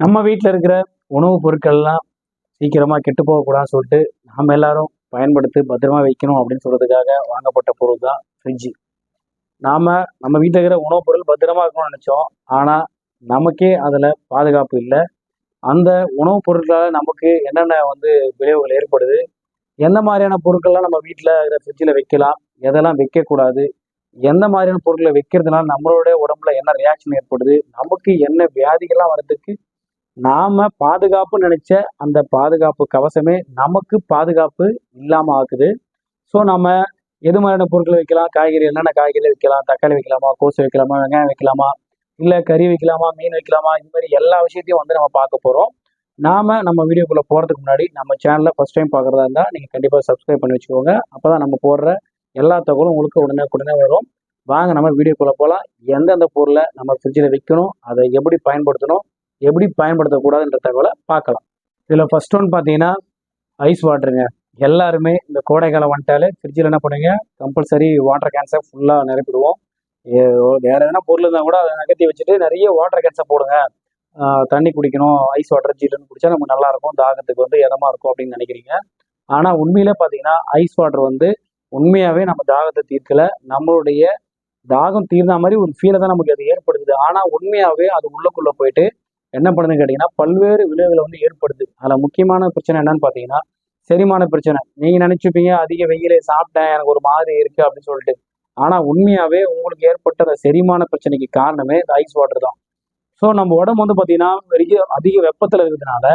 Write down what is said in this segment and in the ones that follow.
நம்ம வீட்டில் இருக்கிற உணவுப் பொருட்கள்லாம் சீக்கிரமாக கெட்டு போகக்கூடாதுன்னு சொல்லிட்டு நம்ம எல்லாரும் பயன்படுத்தி பத்திரமா வைக்கணும் அப்படின்னு சொல்கிறதுக்காக வாங்கப்பட்ட பொருள் தான் ஃப்ரிட்ஜு நாம் நம்ம வீட்டில் இருக்கிற உணவுப் பொருள் பத்திரமா இருக்கணும்னு நினச்சோம். ஆனால் நமக்கே அதில் பாதுகாப்பு இல்லை. அந்த உணவுப் பொருட்களால் நமக்கு என்னென்ன வந்து விளைவுகள் ஏற்படுது? எந்த மாதிரியான பொருட்கள்லாம் நம்ம வீட்டில் இருக்கிற ஃப்ரிட்ஜில் வைக்கலாம்? எதெல்லாம் வைக்கக்கூடாது? எந்த மாதிரியான பொருட்களை வைக்கிறதுனால நம்மளோட உடம்புல என்ன ரியாக்ஷன் ஏற்படுது? நமக்கு என்ன வியாதிகள்லாம் வர்றதுக்கு நாம பாதுகாப்பு நினைச்ச அந்த பாதுகாப்பு கவசமே நமக்கு பாதுகாப்பு இல்லாம ஆக்குது. ஸோ நம்ம எது மாதிரியான பொருட்கள் வைக்கலாம்? காய்கறி என்னென்ன காய்கறி வைக்கலாம்? தக்காளி வைக்கலாமா? கோசு வைக்கலாமா? வெங்காயம் வைக்கலாமா? இல்லை கறி வைக்கலாமா? மீன் வைக்கலாமா? இது மாதிரி எல்லா விஷயத்தையும் வந்து நம்ம பார்க்க போகிறோம் நாம நம்ம வீடியோக்குள்ள போகிறதுக்கு முன்னாடி நம்ம சேனலில் ஃபர்ஸ்ட் டைம் பார்க்குறதா இருந்தால் நீங்கள் கண்டிப்பாக சப்ஸ்கிரைப் பண்ணி வச்சுக்கோங்க. அப்போ தான் நம்ம போடுற எல்லா தகவலும் உங்களுக்கு உடனே உடனே வரும். வாங்க நம்ம வீடியோக்குள்ளே போகலாம் எந்தெந்த பொருளை நம்ம ஃப்ரிட்ஜில் வைக்கணும்? அதை எப்படி பயன்படுத்தணும்? எப்படி பயன்படுத்தக்கூடாதுன்ற தகவலை பார்க்கலாம். இதில் ஃபர்ஸ்ட் ஒன் பார்த்தீங்கன்னா ஐஸ் வாட்டருங்க எல்லாருமே இந்த கோடைக்காலம் வந்துட்டாலே ஃப்ரிட்ஜில் என்ன பண்ணுங்க கம்பல்சரி வாட்டர் கேன்ஸை ஃபுல்லாக நிரப்பிடுவோம். வேற எதனா பொருள் இருந்தால் கூட அதை நகர்த்தி வச்சுட்டு நிறைய வாட்டர் கேன்ஸை போடுங்க. தண்ணி குடிக்கணும் ஐஸ் வாட்டர் ஜில்லுன்னு குடிச்சா நமக்கு நல்லா இருக்கும் தாகத்துக்கு வந்து இதமா இருக்கும் அப்படின்னு நினைக்கிறீங்க. ஆனால் உண்மையிலே பார்த்தீங்கன்னா ஐஸ் வாட்டர் வந்து உண்மையாகவே நம்ம தாகத்தை தீர்க்கல. நம்மளுடைய தாகம் தீர்ந்த மாதிரி ஒரு ஃபீலை தான் நமக்கு அது ஏற்படுத்துது. ஆனால் உண்மையாகவே அது உள்ளுக்குள்ளே போயிட்டு என்ன பண்ணுதுன்னு கேட்டிங்கன்னா பல்வேறு விளைவுகளை வந்து ஏற்படுது. அதில் முக்கியமான பிரச்சனை என்னன்னு பார்த்தீங்கன்னா செரிமான பிரச்சனை. நீங்கள் நினச்சிப்பீங்க அதிக வெயிலே சாப்பிட்டேன் எனக்கு ஒரு மாதிரி இருக்கு அப்படின்னு சொல்லிட்டு. ஆனால் உண்மையாகவே உங்களுக்கு ஏற்பட்ட அந்த செரிமான பிரச்சனைக்கு காரணமே இந்த ஐஸ் வாட்டர் தான். ஸோ நம்ம உடம்பு வந்து பார்த்தீங்கன்னா பெரிய அதிக வெப்பத்தில் இருக்கிறதுனால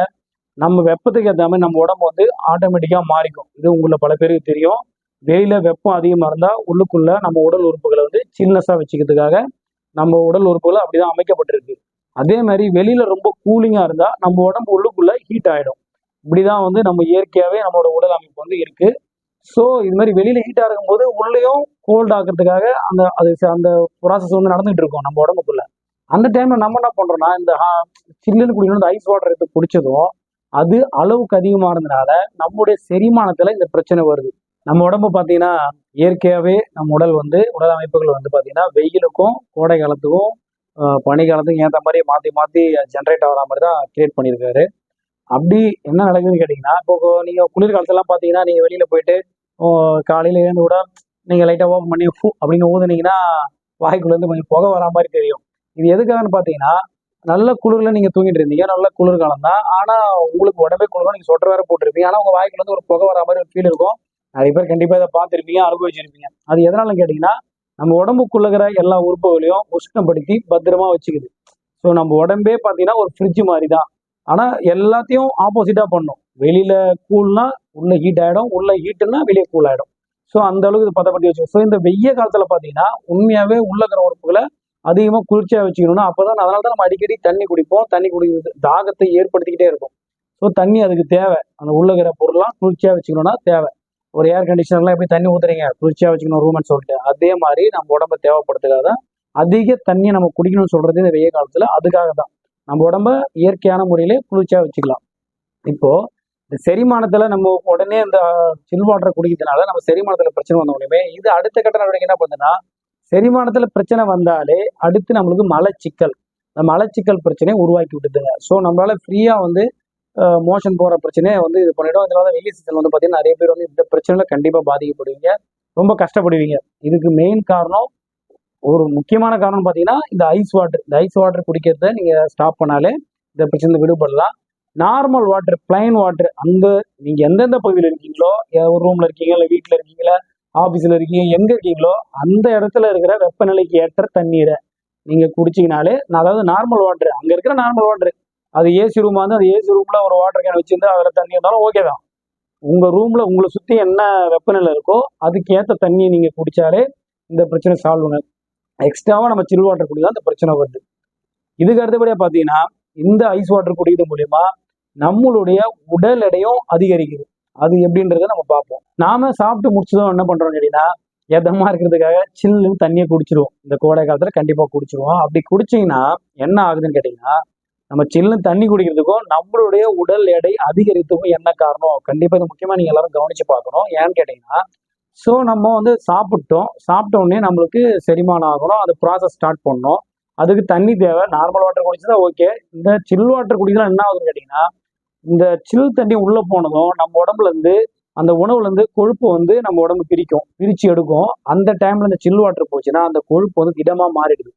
நம்ம வெப்பத்துக்கு ஏற்ற மாதிரி நம்ம உடம்பு வந்து ஆட்டோமேட்டிக்காக மாறிக்கும். இது உங்களை பல பேருக்கு தெரியும். வெயில வெப்பம் அதிகமாக இருந்தால் உள்ளுக்குள்ள நம்ம உடல் உறுப்புகளை வந்து சில்னஸாக வச்சுக்கிறதுக்காக நம்ம உடல் உறுப்புகளை அப்படிதான் அமைக்கப்பட்டிருக்கு. அதே மாதிரி வெளியில ரொம்ப கூலிங்காக இருந்தால் நம்ம உடம்பு உள்ளுக்குள்ள ஹீட் ஆயிடும். இப்படிதான் வந்து நம்ம இயற்கையாகவே நம்மளோட உடல் அமைப்பு வந்து இருக்கு. ஸோ இது மாதிரி வெளியில ஹீட்டாக இருக்கும்போது உள்ளேயும் கோல்ட் ஆக்கிறதுக்காக அந்த அது ச- அந்த ப்ராசஸ் வந்து நடந்துகிட்டு இருக்கும் நம்ம உடம்புக்குள்ள. அந்த டைம்ல நம்ம என்ன பண்றோம்னா இந்த ஹா- சில்லுன்னு குடிக்கணும் இந்த ஐஸ் வாட்டர் எடுத்து குடிச்சதும் அது அளவுக்கு அதிகமானதுனால நம்முடைய செரிமானத்துல இந்த பிரச்சனை வருது. நம்ம உடம்பு பார்த்தீங்கன்னா இயற்கையாகவே நம்ம உடல் வந்து உடல் அமைப்புகள் வந்து பார்த்தீங்கன்னா வெயிலுக்கும் கோடை காலத்துக்கும் பனி ஏற்ற மாதிரி மாற்றி மாற்றி ஜென்ரேட் ஆகிற மாதிரி தான் கிரியேட் பண்ணியிருக்காரு. அப்படி என்ன நடக்குதுன்னு கேட்டிங்கன்னா இப்போ நீங்கள் குளிர்காலத்துலாம் பார்த்தீங்கன்னா நீங்கள் வெளியில் போயிட்டு காலையில் எழுந்து கூட நீங்கள் லைட்டாக ஓப்பன் பண்ணி ஃபூ அப்படின்னு ஊதுனீங்கன்னா வாய்க்குள்ளேருந்து கொஞ்சம் புகை வரா மாதிரி தெரியும். இது எதுக்காகன்னு பார்த்தீங்கன்னா நல்ல குளிரில் நீங்கள் தூங்கிட்டு இருந்தீங்க நல்ல குளிர்காலம் தான். ஆனால் உங்களுக்கு உடம்பே குளிரும் நீங்கள் சொட்டர் வேற போட்டிருப்பீங்க. ஆனால் உங்கள் வாய்க்குள்ளேருந்து ஒரு புகை வரா மாதிரி ஒரு ஃபீல் இருக்கும். நிறைய பேர் கண்டிப்பாக இதை பார்த்துருப்பீங்க அனுபவிச்சிருப்பீங்க. அது எதனாலன்னு கேட்டிங்கன்னா நம்ம உடம்புக்குள்ள இருக்கிற எல்லா உறுப்புகளையும் உஷ்ணப்படுத்தி பத்திரமா வச்சுக்குது. ஸோ நம்ம உடம்பே பார்த்தீங்கன்னா ஒரு ஃப்ரிட்ஜ் மாதிரி தான் ஆனால் எல்லாத்தையும் ஆப்போசிட்டாக பண்ணும். வெளியில கூல்னா உள்ள ஹீட் ஆகிடும் உள்ள ஹீட்டுன்னா வெளியே கூல் ஆகிடும் ஸோ அந்த அளவுக்கு இது பதப்படுத்தி வச்சு ஸோ இந்த வெய்ய காலத்தில் பார்த்தீங்கன்னா உண்மையாகவே உள்ளக்கிற உறுப்புகளை அதிகமாக குளிர்ச்சியாக வச்சுக்கணும்னா அப்போ தான் அதனால தான் நம்ம அடிக்கடி தண்ணி குடிப்போம். தண்ணி குடிக்கிறது தாகத்தை ஏற்படுத்திக்கிட்டே இருக்கும். ஸோ தண்ணி அதுக்கு தேவை. அந்த உள்ளகிற பொருள்லாம் குளிர்ச்சியாக வச்சுக்கணும்னா தேவை. ஒரு ஏர் கண்டிஷனர்லாம் எப்படி தண்ணி ஊத்துறீங்க. குளிர்ச்சியாக வச்சுக்கணும் ரூம்னு சொல்லிட்டு. அதே மாதிரி நம்ம உடம்ப தேவைப்படுறதுக்காக தான் அதிக தண்ணியை நம்ம குடிக்கணும்னு சொல்றது இந்த வெய்ய காலத்தில் அதுக்காக தான். நம்ம உடம்ப இயற்கையான முறையிலே குளிர்ச்சியாக வச்சுக்கலாம். இப்போ இந்த செரிமானத்துல நம்ம உடனே இந்த சில் வாட்டரை குடிக்கிறதுனால நம்ம செரிமானத்துல பிரச்சனை வந்த உடனே இது அடுத்த கட்ட நடவடிக்கை என்ன பண்ணுதுன்னா செரிமானத்துல பிரச்சனை வந்தாலே அடுத்து நம்மளுக்கு மலச்சிக்கல். இந்த மலச்சிக்கல் பிரச்சனையை உருவாக்கி விட்டுதுங்க. ஸோ நம்மளால ஃப்ரீயா வந்து மோஷன் போற பிரச்சனையை வந்து இது பண்ணிடும். இதனால வெயில் சீசன் வந்து பார்த்தீங்கன்னா நிறைய பேர் வந்து இந்த பிரச்சனையில கண்டிப்பா பாதிக்கப்படுவீங்க. ரொம்ப கஷ்டப்படுவீங்க. இதுக்கு மெயின் காரணம் ஒரு முக்கியமான காரணம் பார்த்தீங்கன்னா இந்த ஐஸ் வாட்டர் இந்த ஐஸ் வாட்டர் குடிக்கிறத நீங்க ஸ்டாப் பண்ணாலே இந்த பிரச்சனை விடுபடலாம். நார்மல் வாட்டர் பிளைன் வாட்டர் அந்த நீங்க எந்தெந்த பகுதியில் இருக்கீங்களோ ஒரு ரூம்ல இருக்கீங்க இல்லை வீட்டில் இருக்கீங்களா ஆஃபீஸில் இருக்கீங்க எங்க இருக்கீங்களோ அந்த இடத்துல இருக்கிற வெப்பநிலைக்கு ஏற்ற தண்ணீரை நீங்க குடிச்சீங்கனாலே அதாவது நார்மல் வாட்டர் அங்க இருக்கிற நார்மல் வாட்டர் அது ஏசி ரூமா இருந்தால் அந்த ஏசி ரூம்ல ஒரு வாட்டர் கேன் வச்சிருந்தா அதில் தண்ணி இருந்தாலும் ஓகே தான். உங்க ரூம்ல உங்களை சுத்தி என்ன வெப்பநிலை இருக்கோ அதுக்கேற்ற தண்ணியை நீங்க குடிச்சாலே இந்த பிரச்சனை சால்வ்ங்க எக்ஸ்ட்ராவா நம்ம சில் வாட்டர் குடி தான் இந்த பிரச்சனை வருது. இதுக்கு அடுத்தபடியா பாத்தீங்கன்னா இந்த ஐஸ் வாட்டர் குடிக்கிறது மூலியமா நம்மளுடைய உடல் எடையும் அதிகரிக்குது. அது எப்படின்றத நம்ம பார்ப்போம். நாம சாப்பிட்டு முடிச்சதும் என்ன பண்றோம் கேட்டீங்கன்னா எதமா இருக்கிறதுக்காக சில்லுன்னு தண்ணியை குடிச்சிருவோம். இந்த கோடை காலத்துல கண்டிப்பா குடிச்சிருவோம். அப்படி குடிச்சீங்கன்னா என்ன ஆகுதுன்னு கேட்டீங்கன்னா நம்ம சில்லுன்னு தண்ணி குடிக்கிறதுக்கும் நம்மளுடைய உடல் எடை அதிகரித்துக்கும் என்ன காரணம்? கண்டிப்பா இது முக்கியமா நீங்க எல்லாரும் கவனிச்சு பார்க்கணும். ஏன்னு கேட்டீங்கன்னா ஸோ நம்ம வந்து சாப்பிட்டோம். சாப்பிட்ட உடனே நம்மளுக்கு செரிமானம் ஆகணும். அது ப்ராசஸ் ஸ்டார்ட் பண்ணோம். அதுக்கு தண்ணி தேவை. நார்மல் வாட்டர் குடிச்சதா ஓகே இந்த சில் வாட்டர் குடிக்கலாம் என்ன ஆகுதுன்னு கேட்டிங்கன்னா இந்த சில் தண்ணி உள்ளே போனதும் நம்ம உடம்புல இருந்து அந்த உணவுல இருந்து கொழுப்பு வந்து நம்ம உடம்பு பிரிக்கும். பிரிச்சு எடுக்கும். அந்த டைம்ல இந்த சில் வாட்டர் போச்சுன்னா அந்த கொழுப்பு வந்து திடமா மாறிடுது.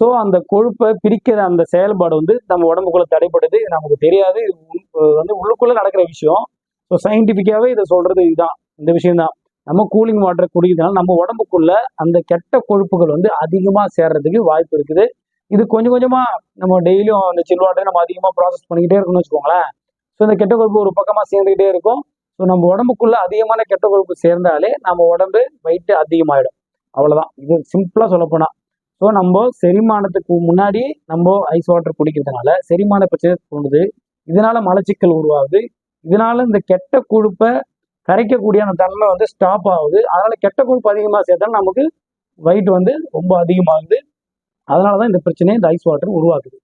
ஸோ அந்த கொழுப்பை பிரிக்கிற அந்த செயல்பாடு வந்து நம்ம உடம்புக்குள்ள தடைப்படுது நமக்கு தெரியாது. இது வந்து உள்ளுக்குள்ள நடக்கிற விஷயம். ஸோ சயின்டிஃபிக்காகவே இதை சொல்றது இதுதான். இந்த விஷயம்தான். நம்ம கூலிங் வாட்டர் குடிக்கிறதுனால நம்ம உடம்புக்குள்ள அந்த கெட்ட கொழுப்புகள் வந்து அதிகமாக சேர்றதுக்கு வாய்ப்பு இருக்குது. இது கொஞ்சம் கொஞ்சமாக நம்ம டெய்லியும் அந்த சில் வாட்டரை நம்ம அதிகமாக ப்ராசஸ் பண்ணிக்கிட்டே இருக்கணும்னு வச்சுக்கோங்களேன். ஸோ இந்த கெட்ட கொழுப்பு ஒரு பக்கமாக சேர்ந்துக்கிட்டே இருக்கும். ஸோ நம்ம உடம்புக்குள்ள அதிகமான கெட்ட கொழுப்பு சேர்ந்தாலே நம்ம உடம்பு வெயிட்டு அதிகமாயிடும். அவ்வளோதான் இது சிம்பிளாக சொல்லப்போனால் ஸோ நம்ம செரிமானத்துக்கு முன்னாடி நம்ம ஐஸ் வாட்டர் குடிக்கிறதுனால செரிமான பிரச்சனை தோணுது. இதனால மலச்சிக்கல் உருவாகுது. இதனால இந்த கெட்ட கொழுப்பை கரைக்கக்கூடிய அந்த தன்மை வந்து ஸ்டாப் ஆகுது. அதனால கெட்ட கொழுப்பு அதிகமாக சேர்த்தா நமக்கு வெயிட் வந்து ரொம்ப அதிகமாகுது. அதனால தான் இந்த பிரச்சனையை இந்த ஐஸ் வாட்டர் உருவாக்குது.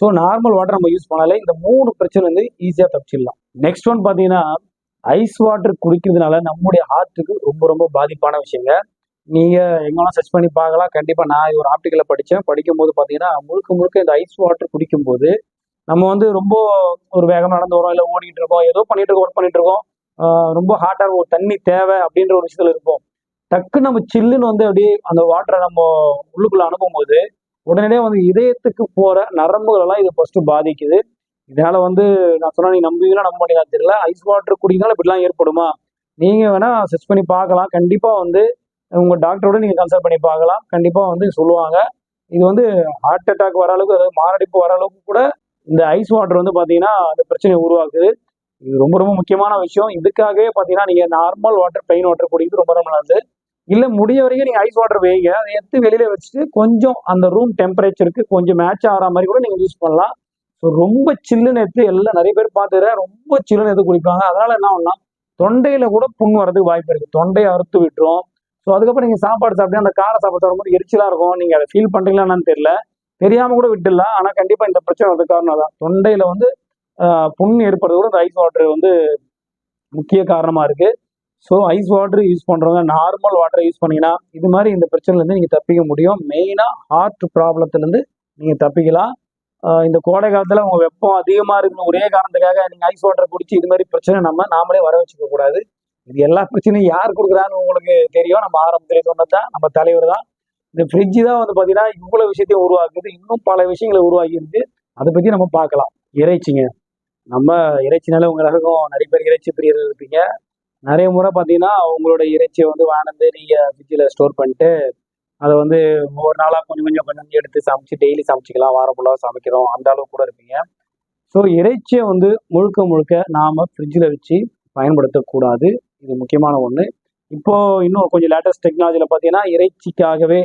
ஸோ நார்மல் வாட்டர் நம்ம யூஸ் பண்ணாலே இந்த மூணு பிரச்சனை வந்து ஈஸியாக தப்பிச்சிடலாம். நெக்ஸ்ட் ஒன் பார்த்தீங்கன்னா ஐஸ் வாட்டர் குடிக்கிறதுனால நம்முடைய ஹார்ட்டுக்கு ரொம்ப ரொம்ப பாதிப்பான விஷயங்க. நீங்க எங்கெல்லாம் சர்ச் பண்ணி பார்க்கலாம். கண்டிப்பா நான் இது ஒரு ஆப்டிக்கல படிச்சேன். படிக்கும் போது பாத்தீங்கன்னா முழுக்க முழுக்க இந்த ஐஸ் வாட்டர் குடிக்கும் போது நம்ம வந்து ரொம்ப ஒரு வேகமா நடந்து வரோம். இல்லை ஓடிட்டு இருக்கோம். ஏதோ பண்ணிட்டு இருக்கோம் ஒர்க் பண்ணிட்டு இருக்கோம். ரொம்ப ஹாட்டா ஒரு தண்ணி தேவை அப்படின்ற ஒரு விஷயத்துல இருப்போம். டக்கு நம்ம சில்லுன்னு வந்து அப்படியே அந்த வாட்டரை நம்ம உள்ளுக்குள்ள அனுப்பும்போது உடனடியே வந்து இதயத்துக்கு போற நரம்புகள் எல்லாம் இது ஃபர்ஸ்ட் பாதிக்குது. இதனால வந்து நான் சொன்னா நீ நம்புவீங்களா நம்ப மாட்டீங்களா தெரியல. ஐஸ் வாட்டர் குடிக்கிறதுனால இப்படிலாம் ஏற்படுமா? நீங்க வேணா சர்ச் பண்ணி பார்க்கலாம். கண்டிப்பா வந்து உங்கள் டாக்டரோட நீங்கள் கன்சல்ட் பண்ணி பார்க்கலாம். கண்டிப்பாக வந்து சொல்லுவாங்க. இது வந்து ஹார்ட் அட்டாக் வர அளவுக்கு அதாவது மாரடைப்பு வர அளவுக்கு கூட இந்த ஐஸ் வாட்டர் வந்து பார்த்தீங்கன்னா அந்த பிரச்சனையை உருவாக்குது. இது ரொம்ப ரொம்ப முக்கியமான விஷயம். இதுக்காகவே பார்த்தீங்கன்னா நீங்கள் நார்மல் வாட்டர் பிளைன் வாட்டர் குடிக்கிறது ரொம்ப ரொம்ப நல்லது. இல்லை முடிய வரைக்கும் நீங்கள் ஐஸ் வாட்டர் வைங்க. அதை எடுத்து வெளியில் வச்சுட்டு கொஞ்சம் அந்த ரூம் டெம்பரேச்சருக்கு கொஞ்சம் மேட்ச் ஆகிற மாதிரி கூட நீங்கள் யூஸ் பண்ணலாம். ஸோ ரொம்ப சில்லுன்னு எடுத்து எல்லாம் நிறைய பேர் பார்த்துக்கிறேன். ரொம்ப சில்லுன்னு எடுத்து குடிப்பாங்க. அதனால என்ன ஆகும்னா தொண்டையில் கூட புண் வரதுக்கு வாய்ப்பு இருக்குது தொண்டையை அறுத்து விட்டுரும். ஸோ அதுக்கப்புறம் நீங்கள் சாப்பாடு சாப்பிட்டு அந்த கார சாப்பாடு வரும்போது எரிச்சலாக இருக்கும். நீங்கள் அதை ஃபீல் பண்ணுறீங்களான்னு என்னன்னு தெரியல. தெரியாமல் கூட விட்டுடலாம். ஆனால் கண்டிப்பாக இந்த பிரச்சனை வந்து காரணம் தான் தொண்டையில் வந்து புண் ஏற்படுறது கூட இந்த ஐஸ் வாட்டர் வந்து முக்கிய காரணமாக இருக்குது ஸோ ஐஸ் வாட்டர் யூஸ் பண்ணுறவங்க நார்மல் வாட்டரை யூஸ் பண்ணீங்கன்னா இது மாதிரி இந்த பிரச்சனைலேருந்து நீங்கள் தப்பிக்க முடியும். மெயினாக ஹார்ட் ப்ராப்ளத்துலேருந்து நீங்கள் தப்பிக்கலாம். இந்த கோடை காலத்தில் உங்கள் வெப்பம் அதிகமாக இருக்குன்னு ஒரே காரணத்துக்காக நீங்கள் ஐஸ் வாட்டர் குடிச்சு இது மாதிரி பிரச்சனை நம்ம நாமளே வர வச்சுக்க கூடாது இது எல்லா பிரச்சனையும் யார் கொடுக்குறான்னு உங்களுக்கு தெரியும். நம்ம ஆரம்பத்திலே சொன்னதான் நம்ம தலைவர் தான். இந்த ஃப்ரிட்ஜ் தான் வந்து பாத்தீங்கன்னா இவ்வளவு விஷயத்தையும் உருவாக்குது. இன்னும் பல விஷயங்களை உருவாக்கி இருக்கு அதை பத்தி நம்ம பார்க்கலாம். இறைச்சிங்க. நம்ம இறைச்சினால உங்கள் ரகம். நிறைய பேர் இறைச்சி பிரியர்கள் இருப்பீங்க. நிறைய முறை பார்த்தீங்கன்னா உங்களோட இறைச்சியை வந்து வாங்கினது நீங்கள் ஃப்ரிட்ஜில் ஸ்டோர் பண்ணிட்டு அதை வந்து ஒவ்வொரு நாளாக கொஞ்சம் கொஞ்சம் கொஞ்சம் கொஞ்சம் எடுத்து சமைச்சு டெய்லி சமைச்சிக்கலாம். வாரம் ஃபுல்லாக சமைக்கிறோம். அந்த அளவுக்கு கூட இருப்பீங்க. ஸோ இறைச்சியை வந்து முழுக்க முழுக்க நாம் ஃப்ரிட்ஜில் வச்சு பயன்படுத்தக்கூடாது. இது முக்கியமான ஒன்று இப்போ இன்னும் கொஞ்சம் லேட்டஸ்ட் டெக்னாலஜியில் பார்த்தீங்கன்னா இறைச்சிக்காகவே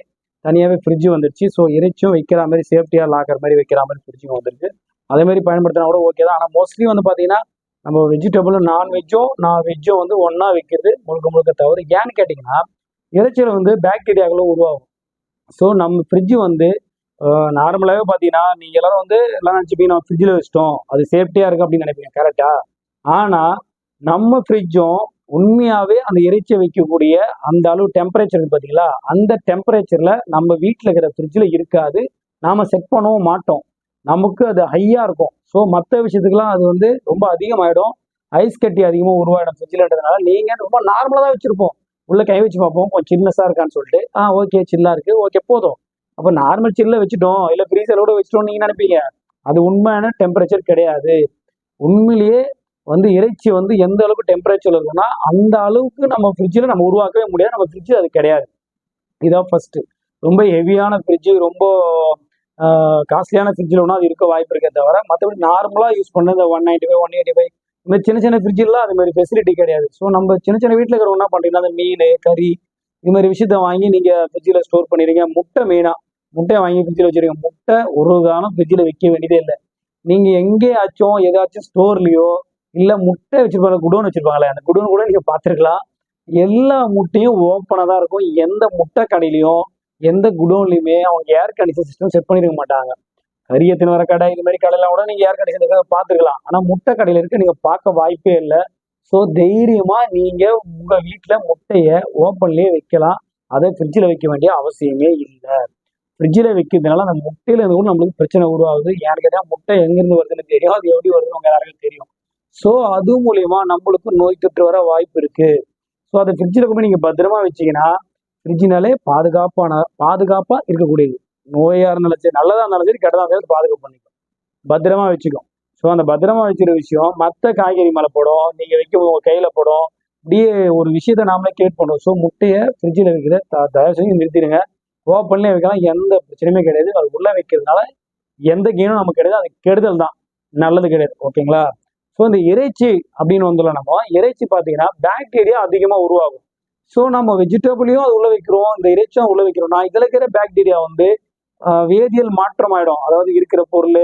தனியாகவே ஃப்ரிட்ஜ் வந்துருச்சு. ஸோ இறைச்சியும் வைக்கிற மாதிரி சேஃப்டியாக லாக்கிற மாதிரி வைக்கிற மாதிரி ஃப்ரிட்ஜும் வந்துருச்சு அதே மாதிரி பயன்படுத்தினா கூட ஓகே தான். ஆனால் மோஸ்ட்லி வந்து பார்த்தீங்கன்னா நம்ம வெஜிடபிளும் நான்வெஜ்ஜும் நான் வெஜ்ஜும் வந்து ஒன்றா வைக்கிறது முழுக்க முழுக்க தவறு. ஏன்னு கேட்டிங்கன்னா இறைச்சியில் வந்து பாக்டீரியாக்களும் உருவாகும். ஸோ நம்ம ஃப்ரிட்ஜு வந்து நார்மலாகவே பார்த்தீங்கன்னா நீங்கள் எல்லாரும் வந்து எல்லாம் நினச்சிப்பீங்க நம்ம ஃப்ரிட்ஜில் வச்சிட்டோம். அது சேஃப்டியாக இருக்குது அப்படின்னு நினைப்பீங்க கரெக்டாக ஆனால் நம்ம ஃப்ரிட்ஜும் உண்மையாகவே அந்த இறைச்சி வைக்கக்கூடிய அந்த அளவு டெம்பரேச்சர் பார்த்தீங்களா அந்த டெம்பரேச்சரில் நம்ம வீட்டில் இருக்கிற ஃப்ரிட்ஜில் இருக்காது. நாம் செட் பண்ணவும் மாட்டோம். நமக்கு அது ஹையாக இருக்கும். ஸோ மற்ற விஷயத்துக்குலாம் அது வந்து ரொம்ப அதிகமாயிடும். ஐஸ் கட்டி அதிகமாக உருவாயிடும் ஃப்ரிட்ஜில்ன்றதுனால நீங்கள் ரொம்ப நார்மலாக தான் வச்சுருப்போம். உள்ளே கை வச்சு பார்ப்போம். கொஞ்சம் சின்னஸாக இருக்கான்னு சொல்லிட்டு. ஆ ஓகே சில்லாக இருக்குது ஓகே போதும். அப்போ நார்மல் சில்ல வச்சுட்டோம். இல்லை ஃப்ரீசரோட வச்சிட்டோம்னு நீங்கள் நினைப்பீங்க. அது உண்மையான டெம்பரேச்சர் கிடையாது. உண்மையிலேயே வந்து இறைச்சி வந்து எந்த அளவுக்கு டெம்பரேச்சர் இருக்கும்னா அந்த அளவுக்கு நம்ம ஃப்ரிட்ஜில் நம்ம உருவாக்கவே முடியாது. நம்ம ஃப்ரிட்ஜ் அது கிடையாது. இதான் ஃபர்ஸ்ட் ரொம்ப ஹெவியான ஃப்ரிட்ஜு ரொம்ப காஸ்ட்லியான ஃப்ரிட்ஜில் ஒன்றும் அது இருக்க வாய்ப்பு இருக்கே தவிர மற்றபடி நார்மலாக யூஸ் பண்ண இந்த one ninety five one eighty five இந்த மாதிரி சின்ன சின்ன ஃப்ரிட்ஜெல்லாம் அது மாதிரி ஃபெசிலிட்டி கிடையாது. ஸோ நம்ம சின்ன சின்ன வீட்டில் இருக்கிறவங்க என்ன பண்ணுறீங்கன்னா அந்த மீன் கறி இது மாதிரி விஷயத்த வாங்கி நீங்கள் ஃப்ரிட்ஜில் ஸ்டோர் பண்ணிடுங்க. முட்டை மெயினாக முட்டையை வாங்கி ஃப்ரிட்ஜில் வச்சிருக்கீங்க முட்டை ஒரு காலம் ஃப்ரிட்ஜில் வைக்க வேண்டியதே இல்லை. நீங்கள் எங்கேயாச்சும் ஏதாச்சும் ஸ்டோர்லேயோ இல்லை முட்டை வச்சிருப்பாங்க குடோன் வச்சிருப்பாங்களே அந்த குடோன் கூட நீங்கள் பார்த்துருக்கலாம். எல்லா முட்டையும் ஓப்பனாக தான் இருக்கும். எந்த முட்டை கடையிலையும் எந்த குடோன்லையுமே அவங்க ஏர் கண்டிஷன் சிஸ்டம் செட் பண்ணிருக்க மாட்டாங்க. கரியத்தின் வர கடை இது மாதிரி கடையெல்லாம் கூட நீங்கள் ஏர் கண்டிஷன் பார்த்துருக்கலாம். ஆனால் முட்டை கடையில் இருக்க நீங்கள் பார்க்க வாய்ப்பே இல்லை. ஸோ தைரியமாக நீங்கள் உங்கள் வீட்டில் முட்டையை ஓப்பன்லேயே வைக்கலாம். அதை ஃப்ரிட்ஜில் வைக்க வேண்டிய அவசியமே இல்லை. ஃப்ரிட்ஜில் வைக்கிறதுனால அந்த முட்டையில இருந்து கூட நம்மளுக்கு பிரச்சனை உருவாகுது. யார் கேட்டால் முட்டை எங்கேருந்து வருதுன்னு தெரியும். அது எப்படி வருதுன்னு உங்க எல்லாருக்கும் தெரியும். ஸோ அது மூலயமா நம்மளுக்கும் நோய் தொற்று வர வாய்ப்பு இருக்கு. ஸோ அதை ஃப்ரிட்ஜில் கொண்டு நீங்கள் பத்திரமா வச்சீங்கன்னா ஃப்ரிட்ஜினாலே பாதுகாப்பான பாதுகாப்பாக இருக்கக்கூடியது. நோயாக இருந்தாலும் சரி நல்லதாக இருந்தாலும் சரி கெட்டதாக இருந்தாலும் பாதுகாப்பு பண்ணிக்கும் பத்திரமா வச்சுக்கும் ஸோ அந்த பத்திரமா வச்சிருக்க விஷயம் மற்ற காய்கறி மேலே போடும் நீங்கள் வைக்க உங்கள் கையில் போடும் இப்படியே ஒரு விஷயத்த நாமளே கிரியேட் பண்ணுவோம். ஸோ முட்டையை ஃப்ரிட்ஜில் வைக்கிற த- தயவு செஞ்சு நிறுத்திடுங்க. ஓப்பன்லேயே வைக்கலாம் எந்த பிரச்சனையுமே கிடையாது. அது உள்ளே வைக்கிறதுனால எந்த கெயினும் நமக்கு கிடையாது. அது கெடுதல் தான். நல்லது கிடையாது. ஓகேங்களா ஸோ இந்த இறைச்சி அப்படின்னு வந்துள்ள நம்ம இறைச்சி பார்த்தீங்கன்னா பாக்டீரியா அதிகமாக உருவாகும். ஸோ நம்ம வெஜிடபிளையும் அது உள்ள வைக்கிறோம் இந்த இறைச்சியும் உள்ள வைக்கிறோம். நான் இதில் இருக்கிற பாக்டீரியா வந்து வேதியியல் மாற்றம் ஆயிடும் அதாவது இருக்கிற பொருள்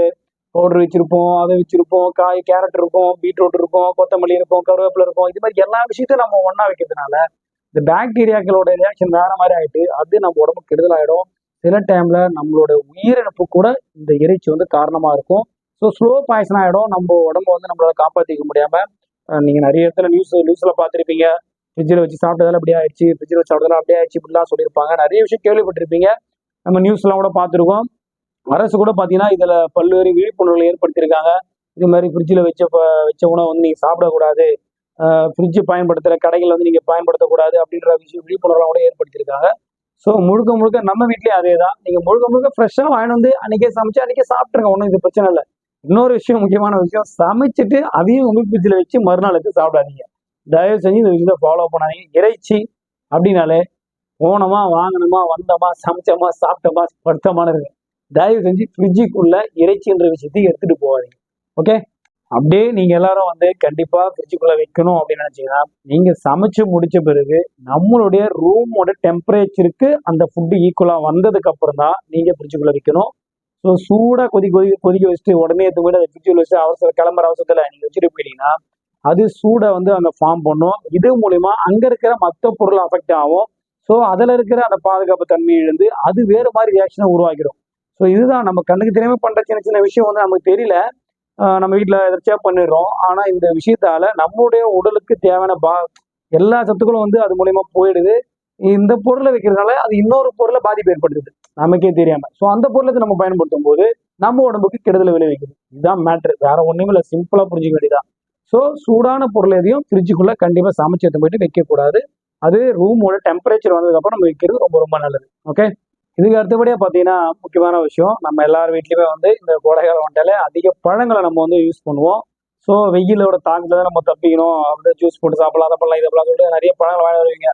பவுடர் வச்சிருப்போம் அதை வச்சிருப்போம் காய் கேரட் இருக்கும் பீட்ரூட் இருக்கும் கொத்தமல்லி இருக்கும் கருவேப்பிலை இருக்கும். இது மாதிரி எல்லா விஷயத்தையும் நம்ம ஒன்றா வைக்கிறதுனால இந்த பாக்டீரியாக்களோட ரியாக்ஷன் வேற மாதிரி ஆகிட்டு அது நம்ம உடம்புக்கு கெடுதல் சில டைம்ல நம்மளோட உயிரிழப்பு கூட இந்த இறைச்சி வந்து காரணமா இருக்கும். ஸோ ஸ்லோ பாய்சன் ஆயிடும். நம்ம உடம்ப வந்து நம்மளால காப்பாற்றிக்க முடியாமல் நீங்கள் நிறைய இடத்துல நியூஸ் நியூஸில் பார்த்துருப்பீங்க. ஃப்ரிட்ஜில் வச்சு சாப்பிட்டதால அப்படியே ஆயிடுச்சு. ஃப்ரிட்ஜில் வச்சு சாப்பிட்டதால அப்படியே ஆயிடுச்சு இப்படிலாம் சொல்லியிருப்பாங்க. நிறைய விஷயம் கேள்விப்பட்டிருப்பீங்க. நம்ம நியூஸ்லாம் கூட பார்த்துருக்கோம். அரசு கூட பார்த்தீங்கன்னா இதில் பல்வேறு விழிப்புணர்வுகளை ஏற்படுத்தியிருக்காங்க. இது மாதிரி ஃப்ரிட்ஜில் வச்ச ப- வச்ச உணவு வந்து நீங்கள் சாப்பிடக்கூடாது. ஃப்ரிட்ஜ் பயன்படுத்துகிற கடைகள் வந்து நீங்கள் பயன்படுத்தக்கூடாது அப்படின்ற விஷயம் விழிப்புணர்வுலாம் கூட ஏற்படுத்தியிருக்காங்க. ஸோ முழுக்க முழுக்க நம்ம வீட்லேயும் அதே தான் நீங்கள் முழுக்க முழுக்க ஃப்ரெஷ்ஷாக வாங்கிட்டு வந்து அன்றைக்கே சமைச்சு அன்றைக்கே சாப்பிட்ருங்க ஒன்றும் இது பிரச்சனை இல்லை. இன்னொரு விஷயம் முக்கியமான விஷயம் சமைச்சிட்டு அதையும் உங்கள் பிச்சில் வச்சு மறுநாள் எடுத்து சாப்பிடாதீங்க. தயவு செஞ்சு இந்த விஷயத்தை ஃபாலோ பண்ணாதீங்க. இறைச்சி அப்படின்னாலே போனோமா வாங்கினோமா வந்தோமா சமைச்சோமா சாப்பிட்டோமா படுத்தமான இருக்கு. தயவு செஞ்சு ஃப்ரிட்ஜுக்குள்ள இறைச்சின்ற விஷயத்தையும் எடுத்துட்டு போகாதீங்க. ஓகே அப்படியே நீங்க எல்லாரும் வந்து கண்டிப்பா ஃப்ரிட்ஜுக்குள்ள வைக்கணும் அப்படின்னு நினைச்சீங்கன்னா நீங்க சமைச்சு முடிச்ச பிறகு நம்மளுடைய ரூமோட டெம்பரேச்சருக்கு அந்த ஃபுட்டு ஈக்குவலா வந்ததுக்கு அப்புறம் தான் நீங்க ஃப்ரிட்ஜுக்குள்ள வைக்கணும். ஸோ சூடாக கொதி கொதி கொதிக்க வச்சுட்டு உடனே எடுத்து போயிட்டு அதை ஃப்ரிட்ஜில் வச்சு அவசர கிளம்புற அவசரத்தில் நீங்கள் வச்சுட்டு போயிட்டீங்கன்னா அது சூடை வந்து அந்த ஃபார்ம் பண்ணும். இது மூலிமா அங்கே இருக்கிற மற்ற பொருள் அஃபெக்ட் ஆகும். ஸோ அதில் இருக்கிற அந்த பாதுகாப்பு தன்மை இழந்து அது வேறு மாதிரி ரியாக்ஷனை உருவாக்கிடும். ஸோ இதுதான் நம்ம கண்ணுக்கு தெரியாமல் பண்ணுற சின்ன சின்ன விஷயம் வந்து நமக்கு தெரியல. நம்ம வீட்டில் எதிர்ச்சியாக பண்ணிடுறோம். ஆனால் இந்த விஷயத்தால நம்மளுடைய உடலுக்கு தேவையான பா எல்லா சத்துக்களும் வந்து அது மூலயமா போயிடுது. இந்த பொருளை வைக்கிறதுனால அது இன்னொரு பொருளை பாதிப்பு ஏற்படுத்துது. நமக்கே தெரியாம. ஸோ அந்த பொருளை நம்ம பயன்படுத்தும் போது நம்ம உடம்புக்கு கெடுதல் விளைவிக்குது இதுதான் மேட்ரு வேற ஒன்றும் இல்லை. சிம்பிளா புரிஞ்சுக்க வேண்டியதான் ஸோ சூடான பொருள் எதையும் ஃப்ரிட்ஜுக்குள்ள கண்டிப்பா சமைச்சு எடுத்து போயிட்டு வைக்கக்கூடாது. அது ரூமோட டெம்பரேச்சர் வந்ததுக்கப்புறம் நம்ம வைக்கிறது ரொம்ப ரொம்ப நல்லது. ஓகே இதுக்கு அடுத்தபடியாக பார்த்தீங்கன்னா முக்கியமான விஷயம். நம்ம எல்லார் வீட்லையுமே வந்து இந்த கோடைகால வந்தாலே அதிக பழங்களை நம்ம வந்து யூஸ் பண்ணுவோம். ஸோ வெயிலோட தாக்கத்தில் தான் நம்ம தப்பிக்கணும். அப்படின்னு ஜூஸ் போட்டு சாப்பிடலாம் அதை பண்ணலாம் இதை பண்ணலாம் சொல்லிட்டு நிறைய பழங்கள் வாங்கி வருவீங்க.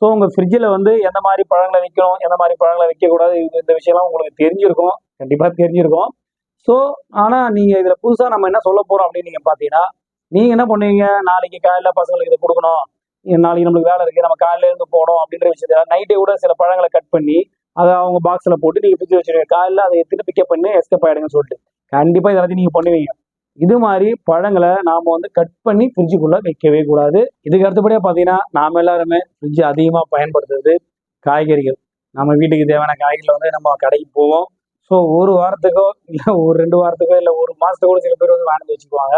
ஸோ உங்கள் ஃப்ரிட்ஜில் வந்து எந்த மாதிரி பழங்களை வைக்கணும் எந்த மாதிரி பழங்களை வைக்கக்கூடாது இது இந்த விஷயம்லாம் உங்களுக்கு தெரிஞ்சிருக்கும். கண்டிப்பாக தெரிஞ்சிருக்கும். ஸோ ஆனால் நீங்கள் இதில் புதுசாக நம்ம என்ன சொல்ல போகிறோம் அப்படின்னு நீங்கள் பார்த்தீங்கன்னா நீங்கள் என்ன பண்ணுவீங்க? நாளைக்கு காலையில் பசங்களுக்கு இதை கொடுக்கணும். நாளைக்கு நம்மளுக்கு வேலை இருக்குது நம்ம காலையில இருந்து போனோம் அப்படின்ற விஷயத்த நைட்டே கூட சில பழங்களை கட் பண்ணி அதை அவங்க பாக்ஸில் போட்டு நீங்கள் பிடிச்சி வச்சுருவீங்க. காலையில் அதை எடுத்துகிட்டு பிக்கப் பண்ணி எஸ்கேப் ஆகிடுங்கன்னு சொல்லிட்டு. கண்டிப்பாக இதெல்லாத்தையும் எல்லாத்தையும் பண்ணுவீங்க. இது மாதிரி பழங்களை நாம் வந்து கட் பண்ணி ஃப்ரிட்ஜுக்குள்ளே வைக்கவே கூடாது. இதுக்கு அடுத்தபடியாக பார்த்தீங்கன்னா நாம் எல்லாருமே ஃப்ரிட்ஜ் அதிகமாக பயன்படுத்துறது காய்கறிகள். நம்ம வீட்டுக்கு தேவையான காய்கறிகளை வந்து நம்ம கடைக்கு போவோம். ஸோ ஒரு வாரத்துக்கோ இல்லை ஒரு ரெண்டு வாரத்துக்கோ இல்லை ஒரு மாசத்துக்கோ கூட சில பேர் வந்து வாங்கி வச்சுக்குவாங்க.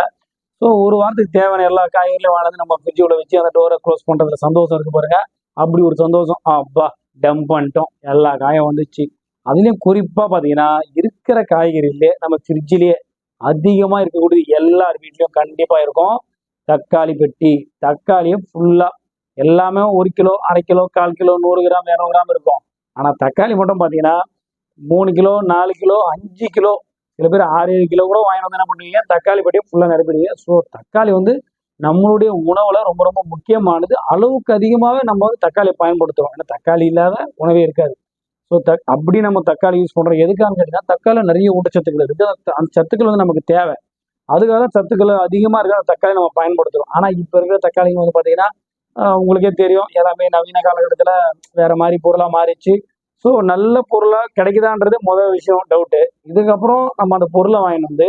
ஸோ ஒரு வாரத்துக்கு தேவையான எல்லா காய்கறிகளையும் வாங்கி நம்ம ஃப்ரிட்ஜுக்குள்ள வச்சு அந்த டோரை க்ளோஸ் பண்ணுறதுல சந்தோஷம் இருக்கு பாருங்க. அப்படி ஒரு சந்தோஷம் அப்பா டம்ப் பண்ணிட்டோம். எல்லா காயும் வந்துச்சு. அதுலேயும் குறிப்பாக பார்த்தீங்கன்னா இருக்கிற காய்கறியிலே நம்ம ஃப்ரிட்ஜிலேயே அதிகமா இருக்கக்கூடியது எல்லார் வீட்லயும் கண்டிப்பா இருக்கும். தக்காளி பெட்டி தக்காளியும் ஃபுல்லா எல்லாமே ஒரு கிலோ அரை கிலோ கால் கிலோ நூறு கிராம் இரநூறு கிராம் இருக்கும். ஆனா தக்காளி மட்டும் பாத்தீங்கன்னா மூணு கிலோ நாலு கிலோ அஞ்சு கிலோ சில பேர் ஆறு ஏழு கிலோ கூட வாங்கி வந்து என்ன பண்ணுவீங்க? தக்காளி பெட்டியை ஃபுல்லா நிரப்பிடுவீங்க. ஸோ தக்காளி வந்து நம்மளுடைய உணவுல ரொம்ப ரொம்ப முக்கியமானது. அளவுக்கு அதிகமாகவே நம்ம வந்து தக்காளி பயன்படுத்துவோம் ஏன்னா தக்காளி இல்லாத உணவே இருக்காது. ஸோ த அப்படி நம்ம தக்காளி யூஸ் பண்ணுறோம் எதுக்கான்னு கேட்டீங்கன்னா தக்காளியில் நிறைய ஊட்டச்சத்துக்கள் இருக்குது அந்த- சத்துக்கள் வந்து நமக்கு தேவை. அதுக்காக தான் சத்துக்கள் அதிகமாக இருக்கிற தக்காளி நம்ம பயன்படுத்துகிறோம் ஆனால் இப்போ இருக்கிற தக்காளிங்க வந்து பார்த்தீங்கன்னா உங்களுக்கே தெரியும். எல்லாமே நவீன காலகட்டத்தில் வேறு மாதிரி பொருளாக மாறிச்சு ஸோ நல்ல பொருளாக கிடைக்குதான்றது முதல் விஷயம் டவுட்டு இதுக்கப்புறம் நம்ம அந்த பொருளை வாங்கிட்டு வந்து